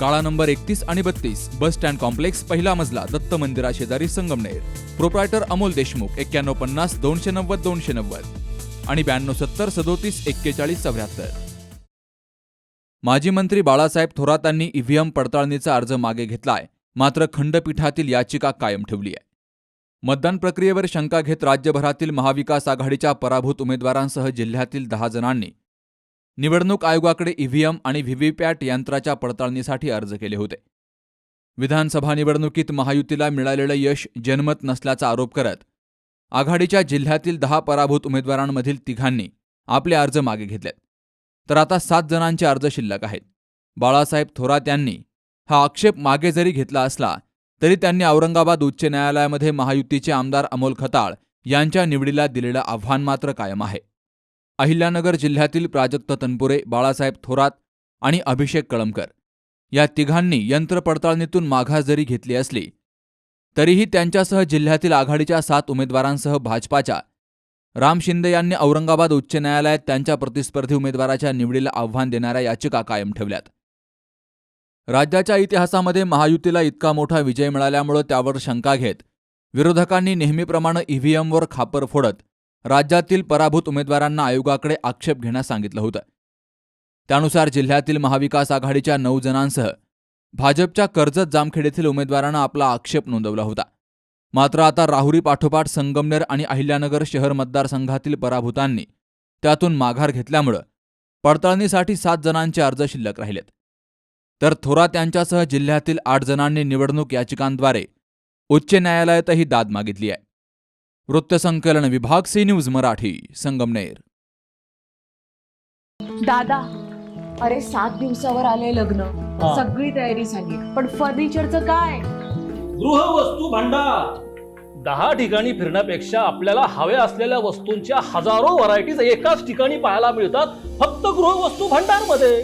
काळा नंबर एकतीस आणि बत्तीस बस स्टँड कॉम्प्लेक्स पहिला मजला दत्त मंदिरा शेजारी संगमनेर. प्रोप्रायटर अमोल देशमुख एक्क्याण्णव पन्नास दोनशे नव्वद दोनशे नव्वद. आणि ब्याण्णव सत्तर सदोतीस एक्केचाळीस चौऱ्याहत्तर. माजी मंत्री बाळासाहेब थोरातांनी ईव्हीएम पडताळणीचा अर्ज मागे घेतलाय. मात्र खंडपीठातील याचिका कायम ठेवली आहे. मतदान प्रक्रियेवर शंका घेत राज्यभरातील महाविकास आघाडीच्या पराभूत उमेदवारांसह जिल्ह्यातील दहा जणांनी निवडणूक आयोगाकडे ईव्हीएम आणि व्हीव्हीपॅट यंत्राच्या पडताळणीसाठी अर्ज केले होते. विधानसभा निवडणुकीत महायुतीला मिळालेलं यश जनमत नसल्याचा आरोप करत आघाडीच्या जिल्ह्यातील दहा पराभूत उमेदवारांमधील तिघांनी आपले अर्ज मागे घेतलेत. तर आता सात जणांचे अर्ज शिल्लक आहेत. बाळासाहेब थोरात यांनी हा आक्षेप मागे जरी घेतला असला तरी त्यांनी औरंगाबाद उच्च न्यायालयामध्ये महायुतीचे आमदार अमोल खताळ यांच्या निवडीला दिलेलं आव्हान मात्र कायम आहे. अहिल्यानगर जिल्ह्यातील प्राजक्त तनपुरे बाळासाहेब थोरात आणि अभिषेक कळमकर या तिघांनी यंत्र पडताळणीतून माघार जरी घेतली असली तरीही त्यांच्यासह जिल्ह्यातील आघाडीच्या सात उमेदवारांसह भाजपाच्या राम शिंदे यांनी औरंगाबाद उच्च न्यायालयात त्यांच्या प्रतिस्पर्धी उमेदवाराच्या निवडीला आव्हान देणाऱ्या याचिका कायम ठेवल्यात. राज्याच्या इतिहासामध्ये महायुतीला इतका मोठा विजय मिळाल्यामुळे त्यावर शंका घेत विरोधकांनी नेहमीप्रमाणे ईव्हीएमवर खापर फोडत राज्यातील पराभूत उमेदवारांना आयोगाकडे आक्षेप घेण्यास सांगितलं होतं. त्यानुसार जिल्ह्यातील महाविकास आघाडीच्या नऊ जणांसह भाजपच्या कर्जत जामखेड येथील उमेदवारांना आपला आक्षेप नोंदवला होता. मात्र आता राहुरी पाठोपाठ संगमनेर आणि अहिल्यानगर शहर मतदारसंघातील पराभूतांनी त्यातून माघार घेतल्यामुळं पडताळणीसाठी सात जणांचे अर्ज शिल्लक राहिलेत. तर थोरात यांच्यासह जिल्ह्यातील आठ जणांनी निवडणूक याचिकांद्वारे उच्च न्यायालयातही दाद मागितली आहे. वृत्तसंकलन विभाग सी न्यूज मराठी संगमनेर. दादा अरे सात दिवसावर आले लग्न. हा. सगळी तयारी झाली पण फर्निचरचं काय? गृहवस्तू भांडार. दहा ठिकाणी फिरण्यापेक्षा आपल्याला हव्या असलेल्या वस्तूंच्या हजारो व्हरायटीज एकाच ठिकाणी पाहायला मिळतात फक्त गृहवस्तू भांडारमध्ये